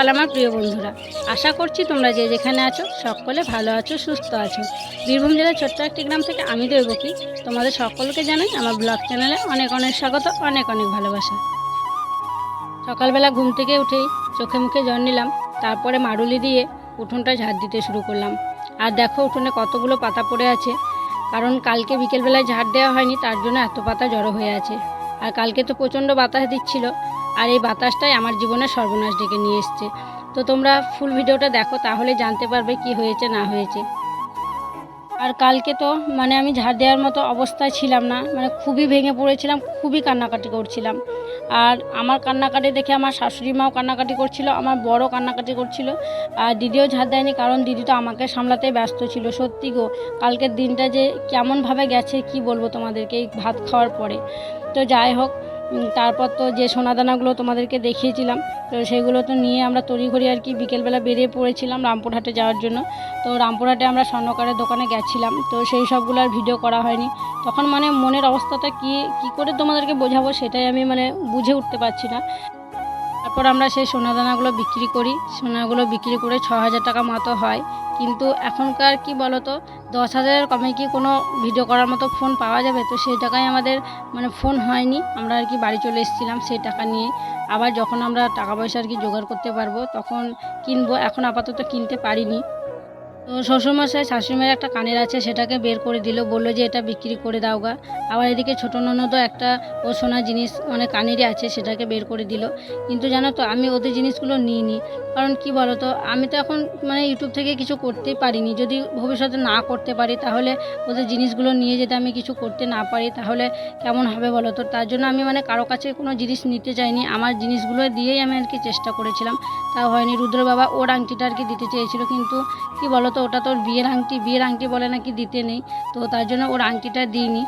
সকাল আমার প্রিয় বন্ধুরা। আশা করছি তোমরা যে যেখানে আছো, সকলে ভালো আছো, সুস্থ আছো। বীরভূম জেলার ছোট্ট একটি গ্রাম থেকে আমি দেবকি। তোমাদের সকলকে জানাই আমার ব্লগ চ্যানেলে অনেক অনেক স্বাগত, অনেক অনেক ভালোবাসা। সকালবেলা ঘুম থেকে উঠেই চোখে মুখে জল নিলাম, তারপরে মারুলি দিয়ে উঠোনটা ঝাড় দিতে শুরু করলাম। আর দেখো উঠোনে কতগুলো পাতা পড়ে আছে, কারণ কালকে বিকেলবেলায় ঝাড় দেওয়া হয়নি, তার জন্য এত পাতা জড়ো হয়ে আছে। আর কালকে তো প্রচণ্ড বাতাস দিচ্ছিল আর এই বাতাসটাই আমার জীবনে সর্বনাশ ডেকে নিয়ে এসছে। তো তোমরা ফুল ভিডিওটা দেখো, তাহলে জানতে পারবে কি হয়েছে, না হয়েছে। আর কালকে তো মানে আমি ঝাড় দেওয়ার মতো অবস্থায় ছিলাম না মানে খুবই ভেঙে পড়েছিলাম, খুবই কান্নাকাটি করছিলাম। আর আমার কান্নাকাটি দেখে আমার শাশুড়ি মাও কান্নাকাটি করছিল, আমার বড় কান্নাকাটি করছিল। আর দিদিও ঝাড় দেয়নি, কারণ দিদি তো আমাকে সামলাতে ব্যস্ত ছিল। সত্যি গো, কালকের দিনটা যে কেমনভাবে গেছে, কি বলব তোমাদেরকে, এই ভাত খাওয়ার পরে। তো যাই হোক তারপর তো যে সোনাদানাগুলো তোমাদেরকে দেখিয়েছিলাম, তো সেগুলো তো নিয়ে আমরা তড়িঘড়ি আর কি বিকেলবেলা বেরিয়ে পড়েছিলাম রামপুরহাটে যাওয়ার জন্য। তো রামপুরহাটে আমরা স্বর্ণকারের দোকানে গেছিলাম, তো সেই সবগুলো আর ভিডিও করা হয়নি। তখন মানে মনের অবস্থাটা কি কি করে তোমাদেরকে বোঝাবো সেটাই আমি মানে বুঝে উঠতে পারছি না। তারপর আমরা সেই সোনাদানাগুলো বিক্রি করি, সোনাগুলো বিক্রি করে ছ হাজার টাকা মতো হয়। কিন্তু এখনকার কি বলতো, দশ হাজারের কমে কি কোনো ভিডিও করার মতো ফোন পাওয়া যাবে? তো সেই টাকায় আমাদের মানে ফোন হয়নি। আমরা আর কি বাড়ি চলে এসেছিলাম সেই টাকা নিয়ে। আবার যখন আমরা টাকা পয়সা আর কি জোগাড় করতে পারব, তখন কিনবো। এখন আপাতত কিনতে পারিনি। তো শ্বশুরমশাই, শাশুড়িমার একটা কানের আছে, সেটাকে বের করে দিল, বলল যে এটা বিক্রি করে দাও গা। আবার এদিকে ছোটো ননদও একটা ও সোনা জিনিস মানে কানেরই আছে, সেটাকে বের করে দিল। কিন্তু জানো তো, আমি ওদের জিনিসগুলো নিইনি। কারণ কি বলো তো আমি তো এখন মানে ইউটিউব থেকে কিছু করতেই পারিনি। যদি ভবিষ্যতে না করতে পারি, তাহলে ওদের জিনিসগুলো নিয়ে যদি আমি কিছু করতে না পারি, তাহলে কেমন হবে বলো তো তার জন্য আমি মানে কারও কাছে কোনো জিনিস নিতে চাইনি। আমার জিনিসগুলো দিয়েই আমি আর কি চেষ্টা করেছিলাম। তাও হয়নি। রুদ্র বাবা ওর আংটিটা আর কি দিতে চেয়েছিল। কিন্তু কি বলো তো ওটা তোর বিয়ের আংটি বিয়ের আংটি বলে নাকি দিতে নেই, তো তার জন্য ওর আংটিটা দিইনি।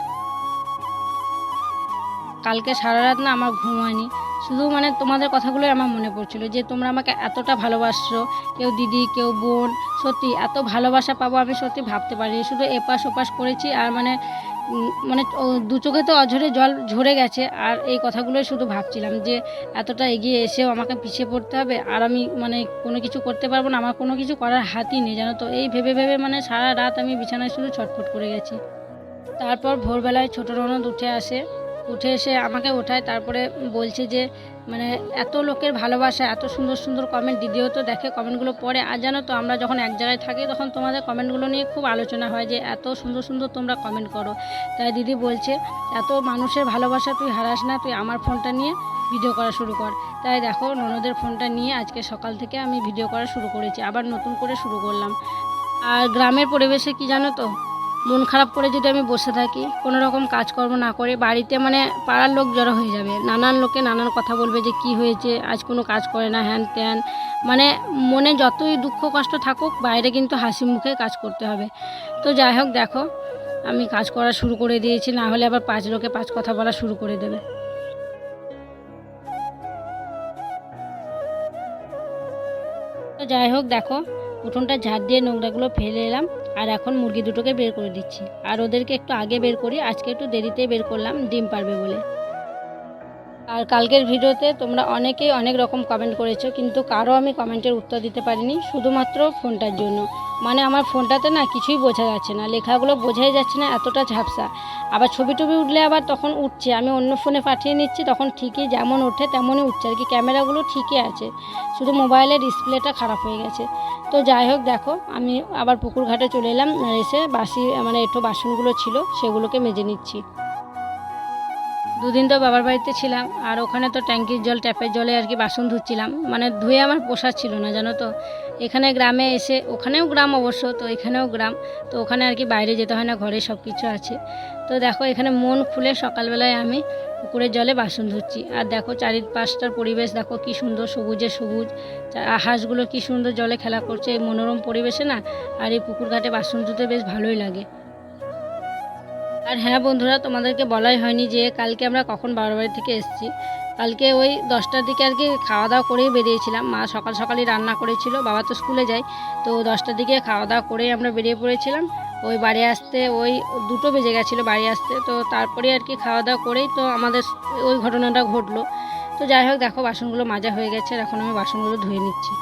কালকে সারা রাত না আমার ঘুম হয়নি। শুধু মানে তোমাদের কথাগুলোই আমার মনে পড়ছিল যে তোমরা আমাকে এতটা ভালোবাসছো, কেউ দিদি, কেউ বোন, সত্যি এত ভালোবাসা পাবো আমি সত্যি ভাবতে পারিনি। শুধু এপাশ ওপাশ করেছি আর মানে মানে দু চোখে তো অঝরে জল ঝরে গেছে। আর এই কথাগুলোই শুধু ভাবছিলাম যে, এতটা এগিয়ে এসেও আমাকে পিছিয়ে পড়তে হবে। আর আমি মানে কোনো কিছু করতে পারব না। আমার কোনো কিছু করার হাতই নেই, জানো তো। এই ভেবে ভেবে মানে সারা রাত আমি বিছানায় শুধু ছটফট করে গেছি। তারপর ভোরবেলায় ছোটো রনদ উঠে আসে। উঠে এসে আমাকে ওঠায়। তারপরে বলছে যে মানে এত লোকের ভালোবাসা, এত সুন্দর সুন্দর কমেন্ট দিদিও তো দেখে কমেন্টগুলো পড়ে। আর জানো তো, আমরা যখন এক জায়গায় থাকি, তখন তোমাদের কমেন্টগুলো নিয়ে খুব আলোচনা হয় যে, এত সুন্দর সুন্দর তোমরা কমেন্ট করো। তাই দিদি বলছে, এত মানুষের ভালোবাসা তুই হারাস না, তুই আমার ফোনটা নিয়ে ভিডিও করা শুরু কর। তাই দেখো, ননদের ফোনটা নিয়ে আজকে সকাল থেকে আমি ভিডিও করা শুরু করেছি, আবার নতুন করে শুরু করলাম। আর গ্রামের পরিবেশে কি জানো তো মন খারাপ করে যদি আমি বসে থাকি, কোনো রকম কাজকর্ম না করে বাড়িতে মানে পাড়ার লোক জড়ো হয়ে যাবে। নানান লোকে নানান কথা বলবে যে কি হয়েছে, আজ কোনো কাজ করে না, হ্যান ত্যান। মানে মনে যতই দুঃখ কষ্ট থাকুক, বাইরে কিন্তু হাসি মুখে কাজ করতে হবে। তো যাই হোক, দেখো, আমি কাজ করা শুরু করে দিয়েছি, না হলে আবার পাঁচ লোকে পাঁচ কথা বলা শুরু করে দেবে। যাই হোক, দেখো, উঠোনটা ঝাড় দিয়ে নোংরাগুলো ফেলে এলাম। আর এখন মুরগি দুটোকে বের করে দিচ্ছি। আর ওদেরকে একটু আগে বের করি আজকে একটু দেরিতে বের করলাম, ডিম পারবে বলে। আর কালকের ভিডিওতে তোমরা অনেকেই অনেক রকম কমেন্ট করেছ, কিন্তু কারও আমি কমেন্টের উত্তর দিতে পারিনি, শুধুমাত্র ফোনটার জন্য। মানে আমার ফোনটাতে না কিছুই বোঝা যাচ্ছে না, লেখাগুলো বোঝাই যাচ্ছে না, এতটা ঝাপসা। আবার ছবি টবি উঠলে আবার তখন উঠছে, আমি অন্য ফোনে পাঠিয়ে নিচ্ছি, তখন ঠিকই যেমন ওঠে তেমনই উঠছে, আর কি ক্যামেরাগুলো ঠিকই আছে, শুধু মোবাইলের ডিসপ্লেটা খারাপ হয়ে গেছে। তো যাই হোক, দেখো, আমি আবার পুকুর ঘাটে চলে এলাম এসে বাসি মানে একটু বাসনগুলো ছিল, সেগুলোকে মেজে নিচ্ছি। দুদিন তো বাবার বাড়িতে ছিলাম, আর ওখানে তো ট্যাঙ্কির জল, ট্যাপের জলে আর কি বাসন ধুচ্ছিলাম। মানে ধুয়ে আমার পোষার ছিল না, জানো তো। এখানে গ্রামে এসে, ওখানেও গ্রাম অবশ্য, তো এখানেও গ্রাম। তো ওখানে আর কি বাইরে যেতে হয় না, ঘরে সব কিছু আছে। তো দেখো, এখানে মন খুলে সকালবেলায় আমি পুকুরের জলে বাসন ধুচ্ছি। আর দেখো, চারিপাশটার পরিবেশ, দেখো কি সুন্দর সবুজে সবুজ। হাঁসগুলো কি সুন্দর জলে খেলা করছে, এই মনোরম পরিবেশে না। আর এই পুকুর ঘাটে বাসন ধুতে বেশ ভালোই লাগে। আর হ্যাঁ বন্ধুরা, তোমাদেরকে বলাই হয়নি যে কালকে আমরা কখন বাড়ি থেকে এসেছি। কালকে ওই দশটার দিকে আর কি খাওয়া দাওয়া করেই বেরিয়েছিলাম। মা সকাল সকালই রান্না করেছিল, বাবা তো স্কুলে যায়। তো দশটার দিকে খাওয়া দাওয়া করেই আমরা বেরিয়ে পড়েছিলাম। ওই বাড়ি আসতে ওই দুটো বেজে গেছিল বাড়ি আসতে। তো তারপরে আর কি খাওয়া দাওয়া করেই তো আমাদের ওই ঘটনাটা ঘটলো। তো যাই হোক, দেখো বাসনগুলো মাজা হয়ে গেছে। এখন আমি বাসনগুলো ধুয়ে নিচ্ছি।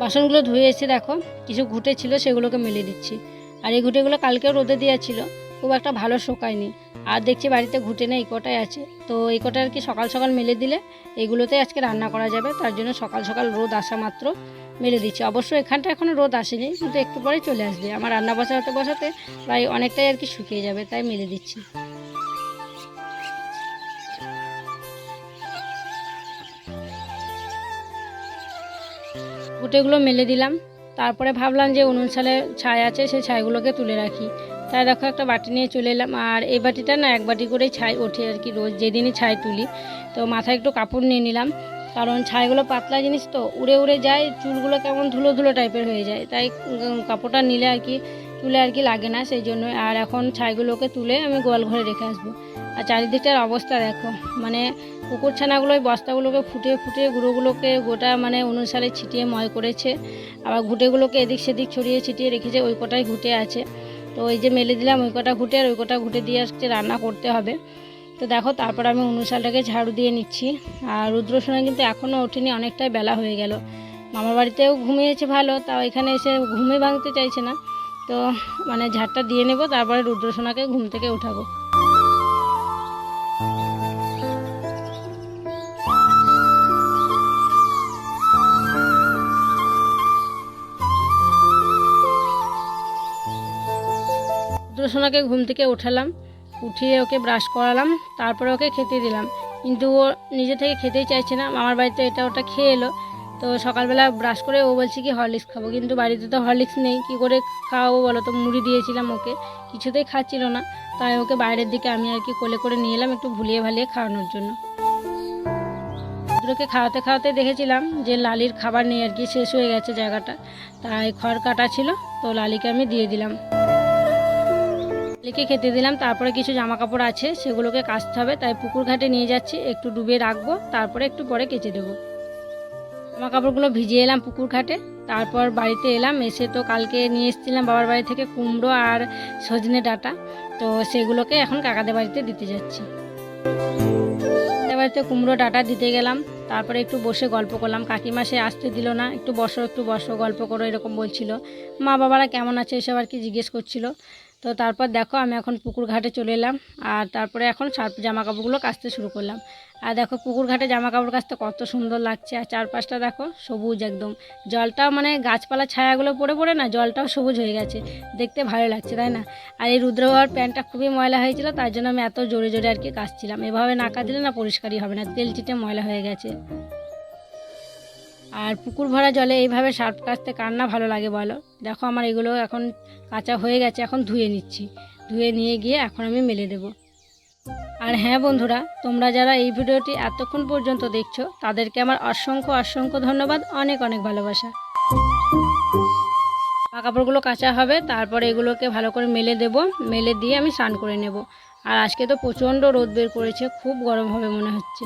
বাসনগুলো ধুয়ে এসে দেখো, কিছু ঘুটে ছিল সেগুলোকে মেলে দিচ্ছি। আর এই ঘুটেগুলো কালকেও রোদে দেওয়া ছিল খুব একটা ভালো শোকায়নি। আর দেখছি বাড়িতে ঘুটে নেই এই কটাই আছে। তো এই কটা আর কি সকাল সকাল মেলে দিলে এইগুলোতে আজকে রান্না করা যাবে, তার জন্য সকাল সকাল রোদ আসা মাত্র মেলে দিচ্ছি। অবশ্য এখানটা এখনও রোদ আসেনি, কিন্তু একটু পরে চলে আসবে। আমার রান্না বসাতে বসাতে প্রায় অনেকটাই আর কি শুকিয়ে যাবে, তাই মেলে দিচ্ছি। গুটেগুলো মেলে দিলাম। তারপরে ভাবলাম যে উনুন সালে ছাই আছে, সেই ছাইগুলোকে তুলে রাখি। তাই দেখো একটা বাটি নিয়ে চলে এলাম। আর এই বাটিটা না এক বাটি করে ছাই ওঠে আর কি রোজ, যেদিনই ছাই তুলি। তো মাথায় একটু কাপড় নিয়ে নিলাম। কারণ ছাইগুলো পাতলা জিনিস তো, উড়ে উড়ে যায়, চুলগুলো কেমন ধুলো ধুলো টাইপের হয়ে যায়। তাই কাপড়টা নিলে আর কি চুলে আর কি লাগে না, সেই জন্য আর এখন ছাইগুলোকে তুলে আমি গোয়াল ঘরে রেখে আসব। আর চারিদিকটার অবস্থা দেখো মানে কুকুর ছানাগুলো ওই বস্তাগুলোকে ফুটিয়ে ফুটিয়ে গুঁড়োগুলোকে গোটা মানে অনুসারে ছিটিয়ে ময় করেছে। আবার ঘুটেগুলোকে এদিক সেদিক ছড়িয়ে ছিটিয়ে রেখেছে, ওই কটাই ঘুটে আছে। তো ওই যে মেলে দিলাম, ওই কটা ঘুটে আর ওই কটা ঘুটে দিয়ে আসছে রান্না করতে হবে। তো দেখো, তারপর আমি অনুসারটাকে ঝাড়ু দিয়ে নিচ্ছি। আর রুদ্রসোনা কিন্তু এখনও ওঠেনি, অনেকটাই বেলা হয়ে গেল। মামার বাড়িতেও ঘুমিয়েছে ভালো, তাও এখানে এসে ঘুমে ভাঙতে চাইছে না। তো মানে ঝাড়টা দিয়ে নেব, তারপরে রুদ্রসোনাকে ঘুম থেকে উঠাবো। রুদ্রসোনাকে ঘুম থেকে উঠালাম, উঠিয়ে ওকে ব্রাশ করালাম, তারপরে ওকে খেতে দিলাম। কিন্তু ও নিজে থেকে খেতেই চাইছে না আমার বাড়িতে এটা ওটা খেয়ে এলো। তো সকালবেলা ব্রাশ করে ও বলছে কি হরলিক্স খাব। কিন্তু বাড়িতে তো হরলিক্স নেই, কি করে খাওয়াবো বলো তো? মুড়ি দিয়েছিলাম ওকে, কিছুতেই খাচ্ছিল না। তাই ওকে বাইরের দিকে আমি আর কি কোলে করে নিয়ে এলাম একটু ভুলিয়ে ভালিয়ে খাওয়ানোর জন্য। রুদ্রকে খাওয়াতে খাওয়াতে দেখেছিলাম যে লালির খাবার নেই আর কি শেষ হয়ে গেছে জায়গাটা। তাই খড় কাটা ছিল, তো লালিকে আমি দিয়ে দিলাম। লিখে খেতে দিলাম, তারপরে কিছু জামা কাপড় আছে, সেগুলোকে কাচতে হবে। তাই পুকুর ঘাটে নিয়ে যাচ্ছি, একটু ডুবে রাখব, তারপরে একটু পরে কেচে দেবো। জামা কাপড়গুলো ভিজিয়ে এলাম পুকুর ঘাটে। তারপর বাড়িতে এলাম, এসে তো কালকে নিয়ে এসেছিলাম বাবার বাড়ি থেকে কুমড়ো আর সজনে ডাঁটা। তো সেগুলোকে এখন কাকাদের বাড়িতে দিতে যাচ্ছি। কাকাদের বাড়িতে কুমড়ো ডাটা দিতে গেলাম। তারপরে একটু বসে গল্প করলাম। কাকিমা সে আসতে দিল না। একটু বসো একটু বসো, গল্প করো, এরকম বলছিল। মা বাবারা কেমন আছে এসব আর কি জিজ্ঞেস করছিল। তো তারপর দেখো আমি এখন পুকুর ঘাটে চলে এলাম, আর তারপরে এখন সার্ফ জামা কাপড়গুলো কাচতে শুরু করলাম। আর দেখো পুকুর ঘাটে জামা কাপড় কাচতে কত সুন্দর লাগছে, আর চারপাশটা দেখো সবুজ একদম। জলটাও মানে গাছপালা ছায়াগুলো পড়ে পড়ে না, জলটাও সবুজ হয়ে গেছে। দেখতে ভালো লাগছে, তাই না? আর এই রুদ্রবাবার প্যান্টটা খুবই ময়লা হয়েছিল, তার জন্য আমি এত জোরে জোরে আর কি কাচছিলাম। এভাবে না কাচলে না পরিষ্কারই হবে না, তেল চিটে ময়লা হয়ে গেছে। আর পুকুর ভরা জলে এইভাবে সার্ফ কাচতে কার না ভালো লাগে বলো? দেখো আমার এগুলো এখন কাঁচা হয়ে গেছে, এখন ধুয়ে নিচ্ছি। ধুয়ে নিয়ে গিয়ে এখন আমি মেলে দেব। আর হ্যাঁ বন্ধুরা, তোমরা যারা এই ভিডিওটি এতক্ষণ পর্যন্ত দেখছ, তাদেরকে আমার অসংখ্য অসংখ্য ধন্যবাদ, অনেক অনেক ভালোবাসা। কাপড়গুলো কাঁচা হবে, তারপরে এগুলোকে ভালো করে মেলে দেব, মেলে দিয়ে আমি স্নান করে নেব। আর আজকে তো প্রচণ্ড রোদ বের করেছে, খুব গরম হবে মনে হচ্ছে।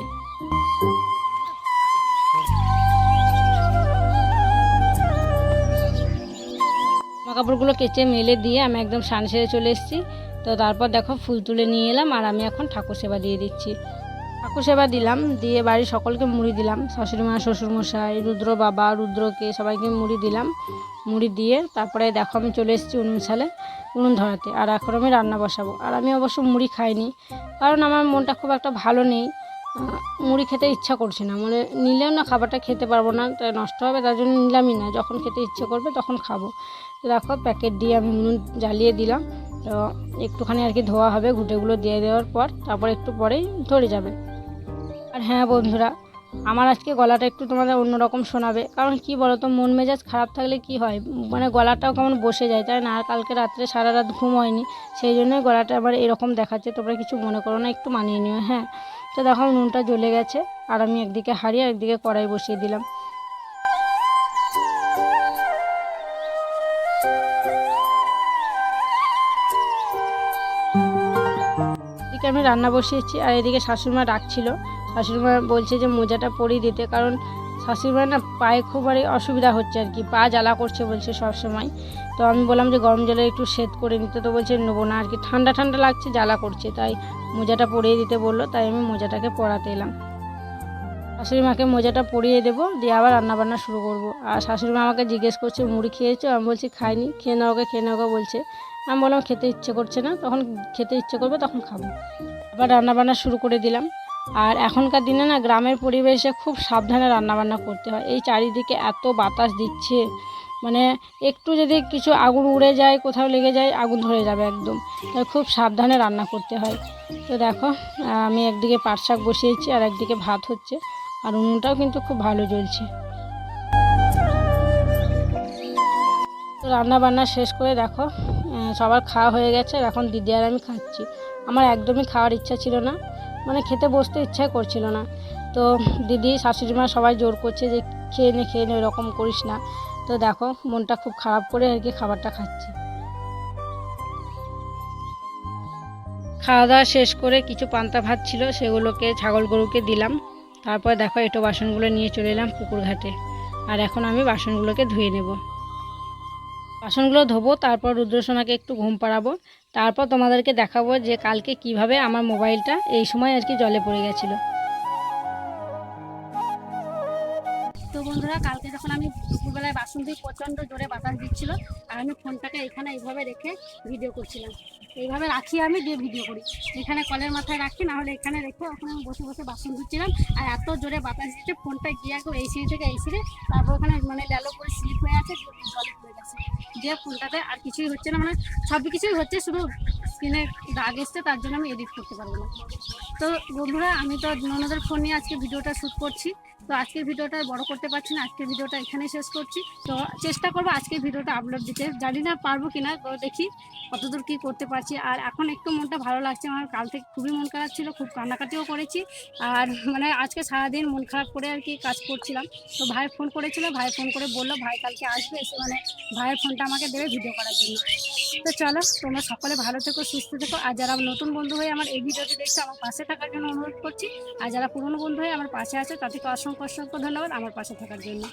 কাপড়গুলো কেচে মেলে দিয়ে আমি একদম সান সেরে চলে এসেছি। তো তারপর দেখো ফুল তুলে নিয়ে এলাম আর আমি এখন ঠাকুর সেবা দিয়ে দিচ্ছি। ঠাকুর সেবা দিলাম, দিয়ে বাড়ির সকলকে মুড়ি দিলাম। শাশুড়িমা শ্বশুরমশাই রুদ্র বাবা, রুদ্রকে সবাইকে মুড়ি দিলাম। মুড়ি দিয়ে তারপরে দেখো আমি চলে এসেছি উনুন সালে উনুন ধরাতে। আর এখন আমি রান্না বসাবো। আর আমি অবশ্য মুড়ি খাইনি, কারণ আমার মনটা খুব একটা ভালো নেই। মুড়ি খেতে ইচ্ছা করছে না। মানে নিলেও না খাবারটা খেতে পারব না, তাই নষ্ট হবে তার জন্য নিলামই না। যখন খেতে ইচ্ছে করবে তখন খাব। দেখো প্যাকেট দিয়ে আমি উনুন জ্বালিয়ে দিলাম। তো একটুখানি আর কি ধোয়া হবে ঘুটেগুলো দিয়ে দেওয়ার পর, তারপর একটু পরেই ধরে যাবে। আর হ্যাঁ বন্ধুরা, আমার আজকে গলাটা একটু তোমাদের অন্যরকম শোনাবে। কারণ কি বলো তো মন মেজাজ খারাপ থাকলে কি হয়? মানে গলাটাও কেমন বসে যায়, তাই না? আর কালকে রাত্রে সারা রাত ঘুম হয়নি, সেই জন্যই গলাটা আবার এরকম দেখাচ্ছে। তোমরা কিছু মনে করো না, একটু মানিয়ে নিও। হ্যাঁ তো দেখো নুনটা জ্বলে গেছে, আর আমি একদিকে হারিয়ে আর একদিকে কড়াই বসিয়ে দিলাম। এদিকে আমি রান্না বসিয়েছি, আর এদিকে শাশুড়িমা ডাকছিল। শাশুড়িমা বলছে যে মোজাটা পরিয়ে দিতে, কারণ শাশুড়িমা না পায়ে খুব আর অসুবিধা হচ্ছে আর কি, পা জ্বালা করছে বলছে সব সময় তো আমি বললাম যে গরম জলে একটু সেদ করে নিতে, তো বলছে নেব না আর কি। ঠান্ডা ঠান্ডা লাগছে, জ্বালা করছে, তাই মোজাটা পরিয়ে দিতে বলল, তাই আমি মোজাটাকে পরাতে এলাম। শাশুড়ি মাকে মোজাটা পরিয়ে দেবো, দিয়ে আবার রান্নাবান্না শুরু করব। আর শাশুড়ি মা আমাকে জিজ্ঞেস করছে, মুড়ি খেয়েছো? আমি বলছি, খাইনি, খেয়ে নাও খেয়ে নাও বলছে। আমি বললাম, খেতে ইচ্ছে করছে না, তখন খেতে ইচ্ছে করবে, তখন খাব। আবার রান্নাবান্না শুরু করে দিলাম। আর এখনকার দিনে না গ্রামের পরিবেশে খুব সাবধানে রান্নাবান্না করতে হয়। এই চারিদিকে এত বাতাস দিচ্ছে মানে একটু যদি কিছু আগুন উড়ে যায়, কোথাও লেগে যায়, আগুন ধরে যাবে একদম। তাই খুব সাবধানে রান্না করতে হয়। তো দেখো, আমি একদিকে পাট শাক বসিয়েছি আর একদিকে ভাত হচ্ছে, আর উনুনটাও কিন্তু খুব ভালো জ্বলছে। তো রান্না বান্না শেষ করে দেখো সবার খাওয়া হয়ে গেছে, এখন দিদি আর আমি খাচ্ছি। আমার একদমই খাওয়ার ইচ্ছা ছিল না। মানে খেতে বসতে ইচ্ছা করছিল না। তো দিদি, শাশুড়ি মা সবাই জোর করছে যে, খেয়ে নে খেয়ে নে এরকম করিস না। তো দেখো, মনটা খুব খারাপ করে আর কি খাবারটা খাচ্ছি। খাওয়া দাওয়া শেষ করে কিছু পান্তা ভাত ছিল, সেগুলোকে, ছাগল গরুকে দিলাম। তারপর দেখো, এটো বাসনগুলো নিয়ে চলে এলাম পুকুর ঘাটে। আর এখন আমি বাসনগুলোকে ধুয়ে নেব। বাসনগুলো ধোবো, তারপর রুদ্রসোনাকে একটু ঘুম পাড়াবো। তারপর তোমাদেরকে দেখাবো যে কালকে কীভাবে আমার মোবাইলটা এই সময় আর কি জলে পড়ে গেছিল। বন্ধুরা, কালকে যখন আমি দুপুরবেলায় বাসন দিয়ে প্রচণ্ড জোরে বাতাস দিচ্ছিল, আর আমি ফোনটাকে এখানে এইভাবে রেখে ভিডিও করছিলাম। এইভাবে রাখি আমি, দিয়ে ভিডিও করি। এখানে কলের মাথায় রাখি, না হলে এখানে রেখে ওখানে আমি বসে বসে বাসন ধুচ্ছিলাম। আর এত জোরে বাতাস দিচ্ছে, ফোনটা গিয়ে একদম এই সিঁড়ি থেকে এই সিঁড়ে তারপর ওখানে মানে ল্যালো করে স্লিপ হয়ে আছে, জলে পড়ে গেছে। যে ফোনটাতে আর কিছুই হচ্ছে না মানে সব কিছুই হচ্ছে, শুধু স্ক্রিনে দাগ এসছে, তার জন্য আমি এডিট করতে পারব না। তো বন্ধুরা, আমি তো ননদের ফোন নিয়ে আজকে ভিডিওটা শ্যুট করছি। তো আজকের ভিডিওটা বড় করতে পারছি না। আজকের ভিডিওটা এখানেই শেষ করছি। তো চেষ্টা করব আজকের ভিডিওটা আপলোড দিতে। জানি না পারব কিনা, তো দেখি কতদূর কী করতে পারছি। আর এখন একটু মনটা ভালো লাগছে। আমার কাল থেকে খুবই মন খারাপ ছিল, খুব কান্নাকাটিও করেছি। আর মানে আজকে সারাদিন মন খারাপ করে আর কি কাজ করছিলাম। তো ভাই ফোন করেছিল, ভাই ফোন করে বলল, ভাই কালকে আসবে এসে মানে ভাইয়ের ফোনটা আমাকে দেবে ভিডিও করার জন্য। তো চলো, তোমরা সকলে ভালো থেকো, সুস্থ থেকো। আর যারা নতুন বন্ধু হয়ে আমার এই ভিডিওটি দেখছ, আমার পাশে থাকার জন্য অনুরোধ করছি। আর যারা পুরনো বন্ধু হয়ে আমার পাশে আছে, তাদেরকে অসংখ্য অসংখ্য ধন্যবাদ আমার পাশে থাকার জন্য।